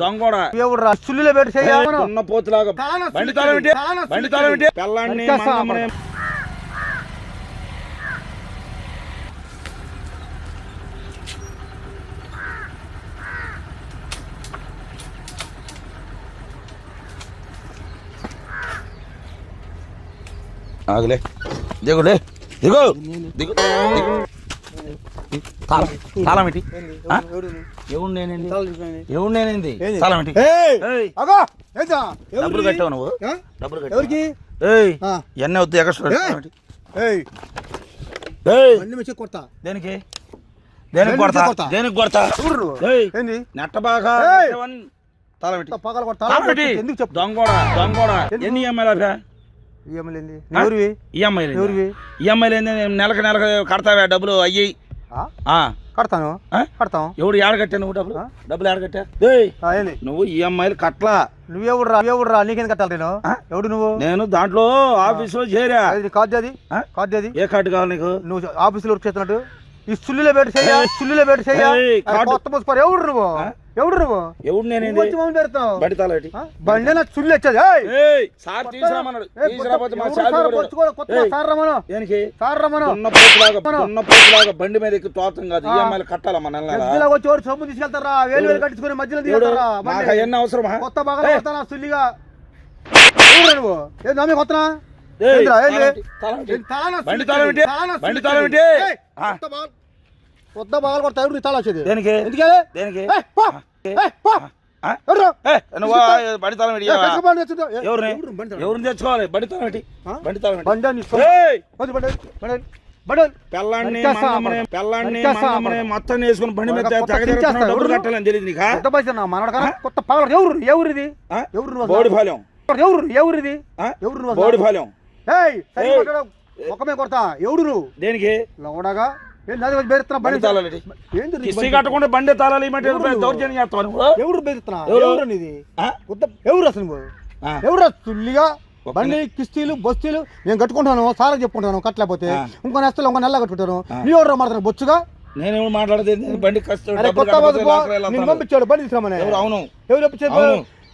దొంగోడా ఉన్న పోతులాగా. బండి తాళం ఏంటి బండి తాళం ఏంటి ఆగులే. దిగులే దిగు. దిగు. దిగు. తాళం. తాళం ఏంటి? ఎవడు? నేనేంది? ఎవడు నేనేంది? తాళం ఏంటి? డబ్బులు? కట్టావు నువ్వు? డబ్బులు ఏయ్. ఎన్న ఎక్స్ట్రా మీద కొడతా. దేనికి? దేనికి కొడతా? దేనికి కొడతా? నెట్ట బాగా. తాళం? పగల కొడతా? తాళం? ఎందుకు చెప్పు? దొంగోడా? దొంగోడా? ఎందుకు? ఎన్ని ఈఎంఐలు అభ్యా ఏమలేంది ఎవరివి? ఈఎంఐలు ఎవరివి? ఈఎంఐలు ఏంది? నెలకు నెలకు కడతావా డబ్బులు అయ్యి? కడతాను. ఆ? కడతాం. ఎవడు ఏడ కట్టా నువ్వు డబ్బులు? డబ్బులు ఏడ కట్టా నువ్వు ఈఎంఐలు కట్టలా. నువ్వెవరు రా నువ్వెవరు రా నీకేం కట్టాలి నేను? ఎవడు నువ్వు? నేను దాంట్లో ఆఫీసులో చేరా. అది కార్డు అది? కార్డు అది? ఏ కార్డు కావాలి నీకు? నువ్వు ఆఫీసులో వర్క్ చేస్తున్నట్టు? ఈ సుల్లిలో పెట్టి చెయ్యా సుల్లిలో పెట్టి చెయ్యా. కొత్త ముసుపారు ఎవడు నువ్వు? ఎవడు నువ్వు? ఎవడు నేనేంది వచ్చి మమ్మల్ని పెడతావు. బడి తాళం ఏంటి ఆ? బండి నా సుల్లి వచ్చేది సార్ తీసుకురామన్నాడు. ఏయ్, తీసుకురాపోతే మా సార్ కొత్త సార్ రమ్మను. దేనికి? సార్ రమ్మను. ఉన్న పోతులాగా మనం. ఉన్న పోతులాగా బండి మీద ఎక్కి తోతం కాదు. ఈఎంఐలు కట్టాలమ్మా నెల నెల మధ్యలో వచ్చి ఎవరు సొమ్ము తీసుకెళ్తారా? వేలు వేలు కట్టించుకొని మధ్యలో? తీసుకెళ్తారా నాకు అవన్నీ అవసరమా? కొత్త బాగా. కొడతానా సుల్లిగా? నువ్వు? ఏ నమ్మి కొత్తనా? ఏయ్, ఏందిరా, ఏంది? తాళం ఏంటి? కొత్త బాగా- కొడతా ఎవరు వచ్చేది? దేనికి? ఎందుకే దేనికి? ఎవరు? ఎవరిని? ఎవరు తెచ్చుకోవాలి? బండి తాళం? బండి తాళం? బండి వద్దు. పెళ్ళాన్ని. పెళ్ళాన్ని. మొత్తం వేసుకుని బండి మీద కొత్త డబ్బులు ఎవరు? కట్టాలని తెలియదు నీకా? పగల ఎవరు? ఎవరు ఇది? ఎవరు? బోడిపాలెం ఎవరు? ఎవరు? ఇది? ఎవరు? బోడిపాలెం ఏయ్. ముఖమే కొడతా. నువ్వు? దేనికి? లవడగా బెదిరిస్తున్నా బండి బండి తాళాలు ఏంటి? ఏంది నీ కిస్తీ బండి? కట్టకుండా బండి తాళాలు ఇమ్మంటే? దౌర్జన్యం చేస్తావు నువ్వు ఎవడు బెదిరిస్తున్నా ఎవరు? ఎవరు? కొత్త ఎవరు అసలు నువ్వు. ఎవరు తుల్లిగా ఒక్క బండి కిస్తీలు బస్తీలు నేను కట్టుకుంటాను సారా చెప్పుకుంటాను కట్టలేకపోతే. ఇంకో నెస్తలు ఇంకో నెల కట్టుకుంటాను. నీ ఎవరు మాట్లాడుతున్నా బొచ్చుగా నేనేమో మాట్లాడేది బండి కష్టం. పంపించాడు బండి తీసుకురామని ఎవరు అవును ఎవరు.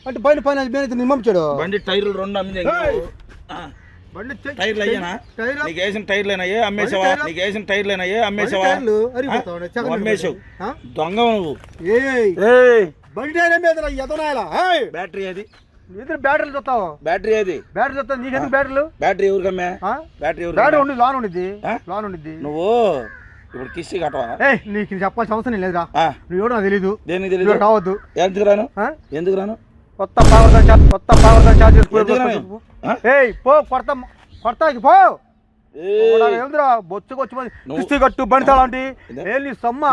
అంటే పైన పైన నేను నిన్ను పంపించాడు బండి టైర్లు రెండు అమ్మింది బండి టైర్లు అయ్యానా? నీకు వేసిన టైర్లు అయినాయే అమ్మేసావా? నీకు వేసిన టైర్లు అయినాయే అమ్మేసావా. అమ్మేసావు? దొంగ నువ్వు. బండి టైర్ మీద ఎదనాయలా? బ్యాటరీ ఏది ఇద్దరు బ్యాటరీలు చూస్తావు? బ్యాటరీ ఏది బ్యాటరీ చూస్తావు? నీకెందుకు బ్యాటరీలు? బ్యాటరీ ఎవరికి అమ్మా ఆ? బ్యాటరీ ఎవరికి బ్యాటరీ? ఉండి లోన్ ఉండిద్ది? లోన్ ఉండిద్ది. నువ్వు ఇప్పుడు కిస్సీ కట్టవా? నీకు చెప్పాల్సిన అవసరం లేదురా. నువ్వు ఎవడో నాకు తెలీదు. దేనికి తెలియదు కావద్దు. ఎందుకు రాను? ఎందుకు రాను? కొత్త చార్జ్ కొత్త రాను ఆ? ఏయ్ పో కొడతా కొడతాకి పో. ఏయ్, ఏమిద్రా? బొచ్చుకొచ్చి కిస్తీ కట్టు బండి తాళంటి ఇదే? ఏ నీ సమ్మ.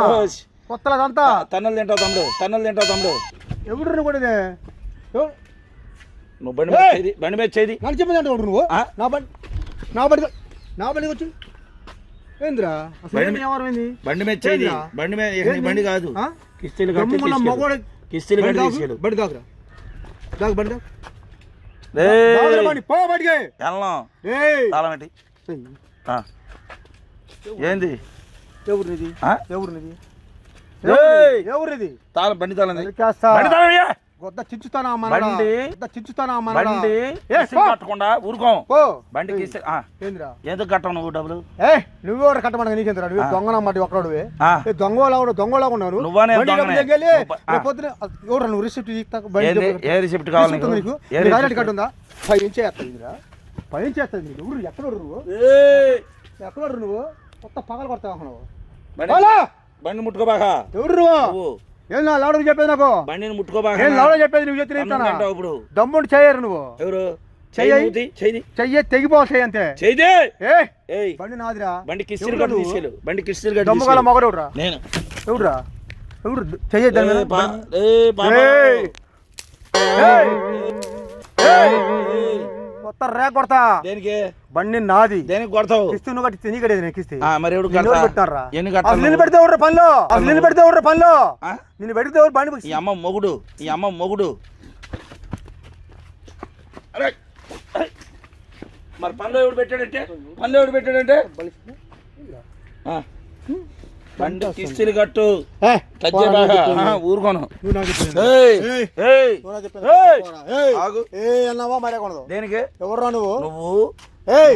కొత్తలదంతా తన్నులు తింటావు తమ్ముడు తన్నులు తింటావు తమ్ముడు. ఎవడు నువ్వు కూడా? నువ్వు బండి మీద బండి మీద చేయి నన్ను చెప్పింది అంటే నువ్వు? నా బండి నా బండి నా బండికి వచ్చి? ఏందిరా? బండి బండి మీద చేయి ఏందిరా? బండి మీద? బండి కాదు? కిస్తీలు కట్టి కిస్తీలు బండి కట్టి బండి దాగురా దాగు బండి పో బయటికి. వెళ్ళను. ఏయ్! తాళం ఏంటి ఆ. ఏంది? ఎవరినిది? ఎవరినిది? ఏయ్! ఎవరిది? తాళం బండి తాళం. బండి తాళం. గొద్ద చించుతానా మనడా? బండి. గొద్ద చించుతానా మనడా? బండి ఏ కిస్తీలు పో. కట్టకుండా ఊరుకోం. పో. బండి కిస్తీ ఆ, ఏందిరా? ఎందుకు కట్టవు నువ్వు డబ్బులు? ఏ నువ్వు కూడా కట్టమనగా నీకెంతరా నువ్వు దొంగనమ్మాట ఒక్కడు ఆ. దొంగలా నువ్వనే నువ్వు- ఆ. రేపు పొద్దున ఎవరు నువ్వు రిసిప్ట్ బండి ఏ కావాలి ఉంది నీకు? కార్డు పై నుంచి పై నుంచి చేస్తుంది నీకు ఎవరు ఎక్కడ నువ్వు! ఎక్కడ కొత్త పగలు కొడతావు బండి ముట్టుకోబాకా. ఎవరు నువ్వు. ఏం నా లాడకు చెప్పేది నాకు? బండిని ఏం లాడకు చెప్పేది నువ్వు చెప్తే అన్నం తింటావు ఇప్పుడు. దమ్ముండి చేయరు నువ్వు. ఎవరు? చెయ్యి. చెయ్యి చెయ్యి చెయ్యి తెగిపో చెయ్యి అంతే. చెయ్యి ఏ? బండి నాదిరా. బండి నువ్వు? తీసుకెళ్ళు బండి కిస్తీలు కట్టి దమ్ము గల తీసుకెళ్ళు. మొగడు ఎవడురా? నేను. ఎవడురా? ఎవడు చెయ్యి దాని మీద? ఏ బా- ఏ కొత్త రేక్ కొడతా. దేనికి? బండి నాది. దేనికి కొడతావు? కిస్తీ నువ్వు కట్టి నీ కడేది నేను కిస్తీ. ఆ, మరి ఎవడు? ఎన్ని అసలు నిన్ను? పెడితే ఎవరు పనిలో? అసలు నిన్ను పెడితే ఎవరు పనిలో? నిన్ను పెడితే ఎవరు బండి ఈ అమ్మ మొగుడు. ఈ అమ్మ మొగుడు! మరి పనిలో ఎవడు పెట్టాడంటే? పనిలో ఎవడు పెట్టాడంటే? ఆ. బండి కిస్తీలు కట్టు. ఊరుకోను. అన్నావా? దేనికి? ఎవర్రా నువ్వు? నువ్వు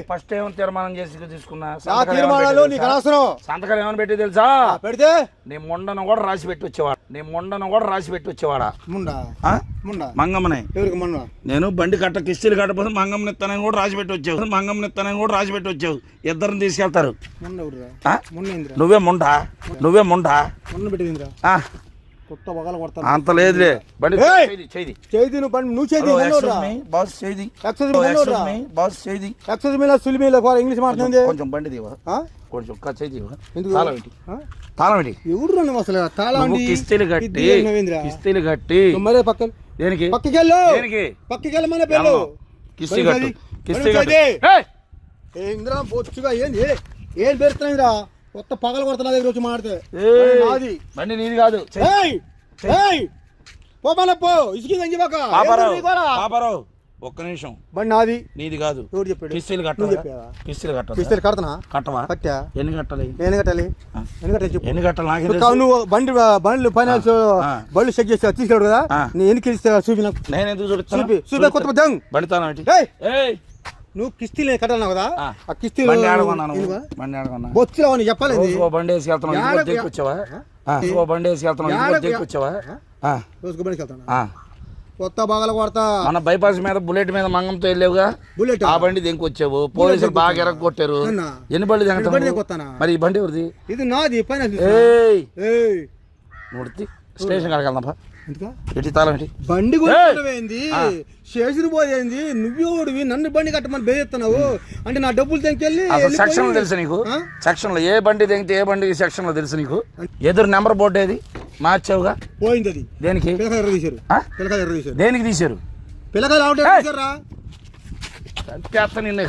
ఫస్ట్ ఏమో తీర్మానం చేసి తీసుకున్నా? సంతకాలు ఏమని పెట్టి తెలుసా? అనవసరం. సంతకాలు ఏమని పెట్టి తెలుసా? ఆ, పెడితే? నీ ముండను కూడా రాసి పెట్టి వచ్చేవాడు. నీ ముండను కూడా రాసి పెట్టి వచ్చేవాడా? ముండా? ఆ? ముండా? మంగమ్మనే. ఎవరికి మొన్న నేను బండి కట్ట కిస్తీలు కట్టపోతే మంగమ్మని ఇస్తానని కూడా రాసి పెట్టి వచ్చావు. మంగమ్మని ఇస్తానని కూడా రాసి పెట్టి వచ్చావు. ఇద్దరిని తీసుకెళ్తారు. నువ్వే ముండా? నువ్వే ముండా? అంత లేదులే. బండి! చేయి చేయి నువ్వు పని నువ్వు చేతి బాస్ చేయి ఎక్సైజ్ బాస్ చేయి ఎక్సైజ్ మీద సులి మీద ఇంగ్లీష్ మాట్లాడింది కొంచెం బండి దివా? కొంచెం చేయి? తాళం ఆ? తాళం పెట్టి ఎవరు నువ్వు అసలు? తాళా కిస్తీలు కట్టి? కిస్తీలు కట్టి. మరే పక్క దేనికి? పక్కకి వెళ్ళు. దేనికి? పక్కకి వెళ్ళ మన పేరు కిస్తీ బండి కట్టు. కిస్తీ బండి కట్టు. ఇంద్రా బొచ్చుగా ఏంది? ఏం పెడుతున్నాయిరా కొత్త పగలు కొడుతున్నా దగ్గర వచ్చి మాడితే! నాది. బండి నీది కాదు. పో మన పో. ఇసుకి పాపారావు. ఒక్క నిమిషం. బండి నాది. నీది కాదు. ఎవరు చెప్పాడు? కిస్తీలు నువ్వు కట్టాలి కిస్తీలు కట్టాలి కిస్తీలు కడతనా? కట్టవా? కట్టా. ఎన్ని కట్టాలి? చెప్పు. ఎన్ని కట్టాలి? నాకేం నువ్వు బండి బండ్లు ఫైనాన్స్. బళ్ళు చెక్ చేసి తీసుకెళ్ళాడు కదా. నేను ఎన్ని చూపి నాకు. నేను ఎందుకు చూపి చూపి కొత్త బండి తాను ఏయ్. నువ్వు కిస్తీలు కట్టాలి కదా. ఆ. కిస్తీలు బండి ఆడకున్నాను. బండి ఆడకున్నా బొచ్చులో అని చెప్పాలి. రోజుకో బండి వేసి వెళ్తున్నావు. దిక్కొచ్చావా? రోజుకో బండి వేసి వెళ్తున్నావు. దిక్కొచ్చావా రోజుకు బండికి వెళ్తాను. కొత్త భాగాలు కొడతా. మన బైపాస్ మీద బుల్లెట్ మీద మంగంతో వెళ్ళావుగా? బుల్లెట్ ఆ బండి దింకొచ్చావు పోలీసులు బాగా ఎరగ కొట్టారు? ఎన్ని బండి బండి దింకొత్తానా? మరి ఈ బండి ఎవరిది? ఇది నాది ఫైనాన్స్ ఏయ్! స్టేషన్ కాడికి వెళ్దాం ఎందుకా? ఎట్టి తాళం ఏంటి? బండి కొనుక్కోవడమేంది పోయేంది నువ్వెవడివి నన్ను బండి కట్టమని బేదెత్తున్నావు అంటే నా డబ్బులు తెంకెళ్ళి సెక్షన్ తెలుసు నీకు? సెక్షన్లో ఏ బండి దిగితే ఏ బండి సెక్షన్లో తెలుసు నీకు? ఎదురు నెంబర్ బోర్డు ఏది? మార్చావుగా? పోయింది అది దేనికి పిల్లకాయ తీశారు? పిల్లకాయ తీశారు. దేనికి తీశారు? పిల్లకాయలు ఆవిడ! తీశారా? చంపేస్తా నిన్ను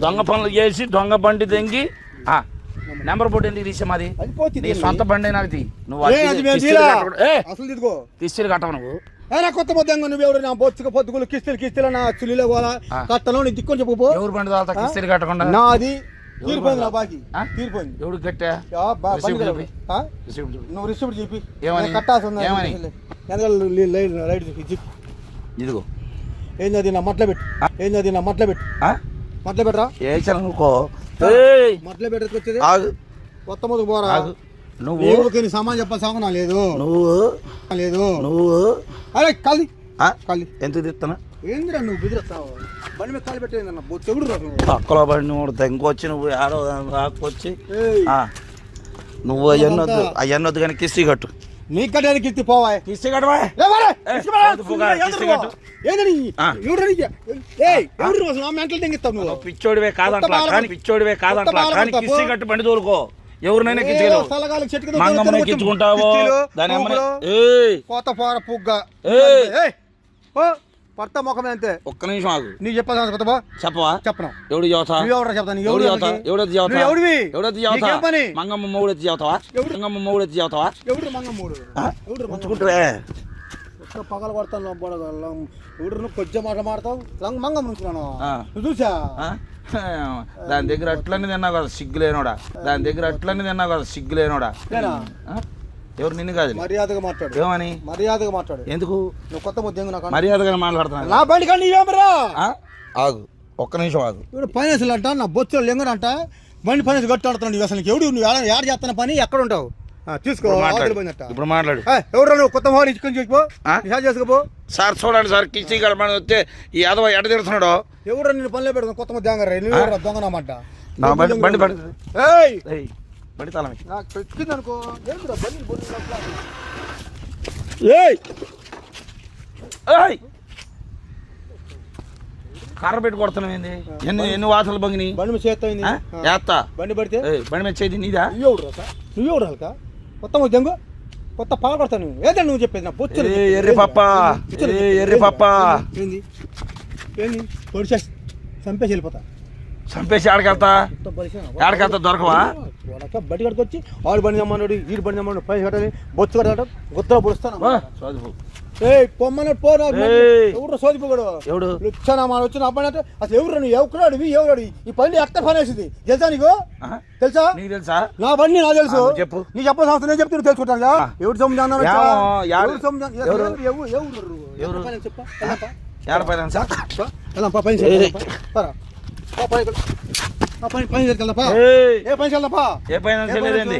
దొంగ పనులు చేసి దొంగ బండి ఆ, నెంబర్ బోర్డు ఎందుకు తీసా మాది? అది నీ సొంత బండి నాకు తీ. నువ్వు ఏ. ఏ కిస్తీలు కట్టవు నువ్వు. అయినా కొత్త పొద్దుగా నువ్వెవడు నా బొచ్చుక పొద్దుగులు కిస్తీలు కిస్తీలు నా చుల్లిలో పోలా ఆ. కట్టను నీ దిక్కొని చెప్పుకో ఎవరు బండి తాగుతా కిస్తీలు కట్టకుండా? నాది. తీరిపోయింది నా బాకీ? తీరిపోయింది. ఎవడు కట్టా. నువ్వు రిసిప్ట్ చెప్పి ఏమని? నేను కట్టాల్సి ఉంది ఏమని? లైట్ లైట్ చెప్పి చెప్పి ఇదిగో. ఏంది అది? నా మట్ల పెట్టు. ఏంది అది? నా మట్ల పెట్టు? మట్ల పెట్టరా? వేసాను అనుకో ఆగు. కొత్త పోరా. ఆగు. నువ్వు. నీ సామాన్ చెప్పాల్సిన అవసరం లేదు. నువ్వు. లేదు. నువ్వు. అరే కాలి ఆ? కాలి ఎంత తిత్తనా ఏందిరా నువ్వు బెదిరిస్తావు బండి మీద కాలు పెట్టేందన్న చెవుడు రా నువ్వు. పక్కలో ఆడో నువ్వు అవన్నీ అవన్నీ కానీ కిస్తీ కట్టు. నీ కట్టడానికి ఇత్తి పోవా కిస్తీ కట్టవా? లేవారే, ఏ, ఇసుక పడ, వద్దు పోగా, ఏందిరా కిస్తీ నువ్వు? కట్టు. ఏందని ఆ. ఎవడు నీకు? ఏయ్ ఎవడు నువ్వు అసలు ఆ మెంటల్ తెంగిస్తావు నువ్వు. నువ్వు పిచ్చోడివే కొత్త కానీ పిచ్చోడివే కొత్త బాల కానీ కొత్త పో. కట్టు బండి తోలుకో. ఎవరినైనా దొరికి మంగమ్మని కిస్తీలు, దాని అమ్మని పువ్వులు, ఏయ్. కోత పోర పుగ్గ. పడతా ముఖమే అంతే ఒక్క నిమిషం ఆగు నీకు చెప్పాల్సిన కొత్త బా చెప్పవా చెప్పను ఎవడు నువ్వు ఎవరు చెప్తా నీకు ఎవడు ఎవడు? ఎవడెత్తి చదువుతా నువ్వు ఎవడివి? ఎవడెత్తి నీకేం చదువుతా పని? మంగమ్మ మూడెత్తి చదువుతావా ఎవడు? మంగమ్మ ఎవడు మంగమ్మూడు ఆ? ఎవడు మంగమ్మ? ఉంచుకుంటావే ఒక్క పగల కొడతాను ఎవడు నువ్వు కొంచెం మాట మాడతావు లంగ మంగం నుంచున్నాను. నువ్వు చూసా? దాని దగ్గర అట్లనే తిన్నావు కదా సిగ్గులేనోడా దాని దగ్గర అట్లనే తిన్నావు కదా సిగ్గులేనోడా నేనా? ఆ? ఎవరు నిన్ను కాదు మర్యాదగా మాట్లాడు. ఏమని? మర్యాదగా మాట్లాడు. ఎందుకు? నువ్వు కొత్త ముద్ద నాకు మర్యాదగా మాట్లాడుతున్నా. నా బండి కానీ ఆగు. ఒక్క నిమిషం ఆగు. ఇప్పుడు ఫైనాన్స్లు అంట నా బొచ్చు లింగడంట బండి ఫైనాన్స్ గట్టి ఆడుతున్నాడు నువ్వు అసలు ఎవడు? నువ్వు ఏడ ఏడ చేస్తున్న పని? ఎక్కడ ఉంటావు? ఆ, తీసుకో ఇప్పుడు మాట్లాడు. పోయినట్ట ఇప్పుడు మాట్లాడు. ఎవరు నువ్వు? కొత్త మోహన్ ఇచ్చుకొని? నిషా చేసుకోపో. సార్ చూడండి సార్ కిస్తీ గడపని వస్తే ఈ యాదవ ఎడ తిడుతున్నాడు ఎవరు నిన్ను పనిలో పెడతాను కొత్త ఎవరు దొంగనమాట నా బండి బండి బండి తాళం. నాకు పెట్టింది అనుకో? ఏయ్! ఏయ్! కర్ర పెట్టి కొడుతున్నావు ఏంది? ఎన్ని ఎన్ని వాసలు బంగిని? బండి మీద చేస్తాయింది ఏత్తా? బండి పడితే? బండి మీద చేతి నీదా? నువ్వెవడు రాక? నువ్వెవడు రాక? కొత్త దొంగ కొత్త పాల కొడతాను నువ్వు. ఏదండి నువ్వు చెప్పేది? నా బొచ్చు ఎర్రి పప్ప ఏ ఎర్రి పప్ప ఏంది? ఏంది? పొడి చేసి చంపేసి వెళ్ళిపోతా. చంపేసి ఆడకెళ్తా. ఆడకెళ్తా దొరకవా? బయట కట్టుకొచ్చి ఆడు బండి తెమ్మన్నాడు ఈడు బండి తెమ్మన్నాడు పైసలు కట్టాలి బొచ్చు కట్టాలి గుత్తలో పొడుస్తాను. వా, చదువు ఏయ్ పొమ్మని పోరా. ఎవరు సోదిపోగడు ఎవడు? వచ్చానా మన వచ్చిన అబ్బాయి అంటే అసలు ఎవరు నువ్వు? ఎవరు అడివి ఎవరు ఈ పని ఎక్కడ పని వేసింది. తెలుసా నీకు. తెలుసా? నీకు తెలుసా? నా బండి నాకు తెలుసు. చెప్పు. నీ చెప్పాల్సిన అవసరం నేను చెప్తే తెలుసుకుంటాను. ఎవరు యా- ఎవరు సంబంధం ఎవరు? ఎవరు? ఎవరు? ఎవరు? ఎవరు? పని చెప్పు. పైన? పని పని పని పని ఏ పని చేయలేదండి?